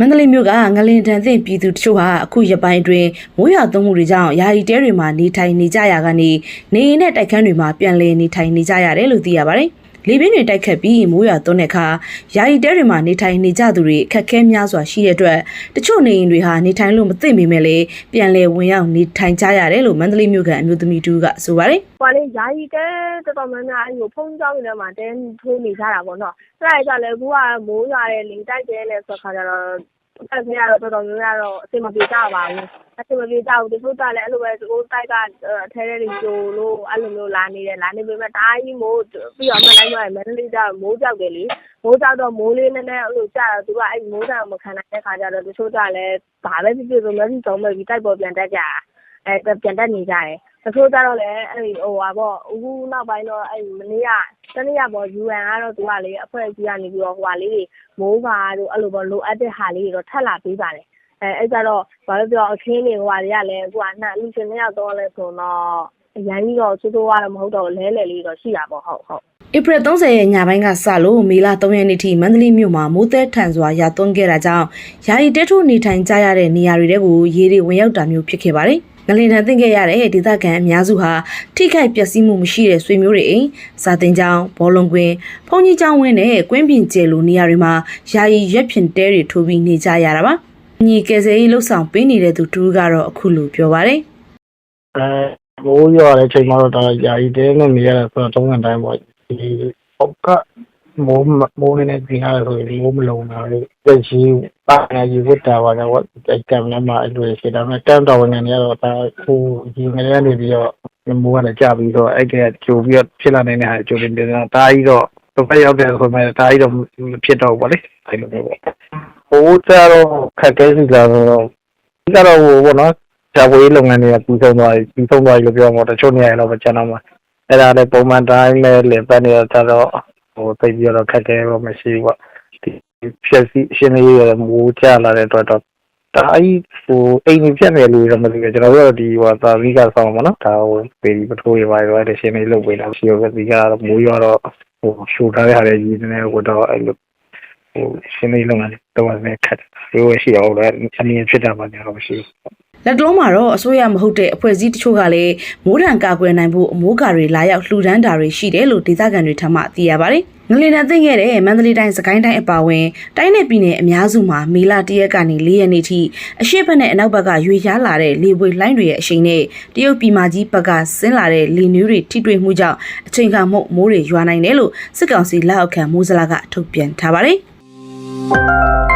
မန္တလေးမြို့ကငလင်တန်သင့်ပြည်သူတချို့ဟာအခုရပိုင်းအတွင်းမိုးရွာသွန်းမှုတွေကြောင့်ယာယီတဲတွေမှာနေထိုင်နေကြရကနေနေအိမ်နဲ့တိုက်ခန်းတွေမှာပြန်လည်နေထိုင်နေကြရတယ်လို့သိရပါတယ်။ လေပြင်းတွေတိုက်ခတ်ပြီးမိုးရွာသွန်းတဲ့အခါယာယီတဲတွေမှာနေထိုင်နေကြသူတွေအခက်အခဲများစွာရှိတဲ့အတွက်တချို့နေအိမ်တွေဟာနေထိုင်လို့မသိမိမဲ့လေပြန်လည်ဝင်ရောက်နေထိုင်ကြရတယ်လို့မန္တလေးမြို့ကအမျိုးသမီးတူကဆိုပါတယ်။ဟိုကလေယာယီတဲတော်တော်များများအဲ့လိုဖုန်းကြောင်းတွေထဲမှာတဲထိုးနေကြတာပေါ့နော်အဲ့ဒါကြလည်းအခုကမိုးရွာတယ်လင်းတိုက်တယ်လဲဆိုခါကြတော့ အဲ့ဒါကတော့တော်တော်များများတော့အဆင်မပြေကြပါဘူးအဆင်မပြေကြဘူးတချို့ကြလည်းအဲ့လိုပဲသူတို့တိုက်ကအထဲထဲတွေကျိုလို့အဲ့လိုမျိုးလာနေတယ်လာနေပေမဲ့ဒါကြီးမိုးပြီးတော့မှလိုက်သွားရင်မန္တလေးကျမိုးကြောက်တယ်လေမိုးကြောက်တော့မိုးလေးနည်းနည်းအဲ့လိုကြာတော့သူကအဲ့မိုးကြောက်မခံနိုင်တဲ့ခါကျတော့တချို့ကြလည်းဘာပဲဖြစ်ဖြစ်ဆိုမျက်စိစုံမဲ့ပြီးတိုက်ပေါ်ပြန်တက်ကြတာအဲပြန်တက်နေကြတယ် တချို့ကြတော့လည်းအဲ့ဒီဟိုဟာပေါ့အခုနောက်ပိုင်းတော့အဲ့မနေ့ကတနေ့ကပေါ့ UN ကတော့သူကလေအဖွဲ့အစည်းကနေပြီးတော့ဟိုဟာလေးတွေမိုးပါတို့အဲ့လိုပေါ့လိုအပ်တဲ့ဟာလေးတွေတော့ထပ်လာပေးပါတယ်အဲအဲ့ကြတော့ဘာလို့ပြောအခင်းတွေဟိုဟာတွေကလည်းအခုကနှစ်လူရှင်နှစ်ယောက်တော့လဲဆိုတော့အရင်ကြီးတော့ချိုးချိုးကတော့မဟုတ်တော့လဲလဲလေးတော့ရှိတာပေါ့ဟုတ်ဟုတ်ဧပြီ30ရက်ညပိုင်းကစလို့မေလ3ရက်နေ့ထိမန္တလေးမြို့မှာမိုးသည်ထန်စွာရာသွန်းခဲ့တာကြောင့်ယာယီတဲထိုးနေထိုင်ကြရတဲ့နေရာတွေတဲကိုရေတွေဝင်ရောက်တာမျိုးဖြစ်ခဲ့ပါတယ်။ ငလင်တန်သင့်ခဲ့ရတဲ့ဒေသခံအများစုဟာထိခိုက်ပျက်စီးမှုမရှိတဲ့ဆွေမျိုးတွေအိမ်စာတင်ကျောင်းဘောလုံးကွင်းဖုန်ကြီးကျောင်းဝင်းနဲ့ကွင်းပြင်ကျဲလိုနေရာတွေမှာယာယီရက်ဖြင့်တဲတွေထိုးပြီးနေကြရတာပါ။ညီကယ်ဆယ်ရေးလှုပ်ဆောင်ပေးနေတဲ့သူတူကတော့အခုလိုပြောပါတယ်အဲမိုးရွာတဲ့ချိန်မှာတော့ဒါယာယီတဲနဲ့နေရတာဆိုတော့သုံးကန်တိုင်းပေါ့ဒီအောက်က မိုးမိုးနေနေကြရတယ်ဆိုရင်မိုးမလုံတာလေတက်ရှိပါနေယူဝတ်တာပါတော့အဲ့ကံလည်းမအဲ့လိုရှိတာမဲ့တန်တော်ဝင်နေရတော့ဒါဟိုဒီငရဲနေပြီးတော့မိုးကလည်းကြပြီးတော့အဲ့ကကြိုပြီးတော့ဖြစ်လာနေတဲ့ဟာကြိုပြီးနေတာဒါကြီးတော့တော့ဖက်ရောက်တယ်ဆိုမှဒါကြီးတော့မဖြစ်တော့ဘူးပေါ့လေအဲ့လိုမျိုးပေါ့ဟိုကြတော့ခက်ခဲစီလာတော့ဒီကတော့ဟိုပေါ့နော်ဇာဝေးလုပ်ငန်းတွေကပြီးဆုံးသွားပြီပြီးဆုံးသွားပြီလို့ပြောမှာတချို့နေရာတွေတော့မကျန်တော့မှာအဲ့ဒါလည်းပုံမှန်တိုင်းနဲ့လည်ပတ်နေတော့တော့ ဟိုသိပြီးတော့ခက်ခဲတော့မရှိဘူးပေါ့ဒီဖြည့်စီရှင်းနေရမိုးကြလာတဲ့အတွက်တော့ဒါအကြီးဟိုအိမ်ကြီးပြတ်နေလို့တော့မသိဘူးကျွန်တော်တို့ကတော့ဒီဟိုသာဝီကဆောင်းပါနော်ဒါဟိုပေဒီပထိုးရပါရောတဲ့ရှင်းနေလုပ်ပေးတာရှိရောဒီကတော့မိုးရောတော့ဟိုရှိုးထားတဲ့ဟာတွေကြီးနေဟိုတော့အဲ့လိုဟိုရှင်းနေလုပ်ငန်းတော့လည်းခက်တယ်ဟိုရှိအောင်လည်းအမြင်ဖြစ်တာမှတော့မရှိဘူး လက်တလုံးမှာတော့အစိုးရမဟုတ်တဲ့အဖွဲ့အစည်းတချို့ကလည်းမိုးတံကာကွယ်နိုင်ဖို့အမိုးကာတွေလာရောက်လှူဒန်းတာတွေရှိတယ်လို့ဒေသခံတွေထံမှသိရပါတယ်။ငလင်တန်သိခဲ့တဲ့မန္တလေးတိုင်းစကိုင်းတိုင်းအပါအဝင်တိုင်းနယ်ပြည်နယ်အများစုမှာမေလ၁ရက်ကနေ၄ရက်နေ့ထိအရှိတ်ဘက်နဲ့အနောက်ဘက်ကရွေရှားလာတဲ့လေပွေလှိုင်းတွေရဲ့အရှိန်နဲ့တရုတ်ပြည်မကြီးဘက်ကဆင်းလာတဲ့လေနူးတွေထိတွေ့မှုကြောင့်အချိန်ခါမှုမိုးတွေရွာနိုင်တယ်လို့စစ်ကောင်စီလက်အောက်ခံမိုးစလာကထုတ်ပြန်ထားပါတယ်။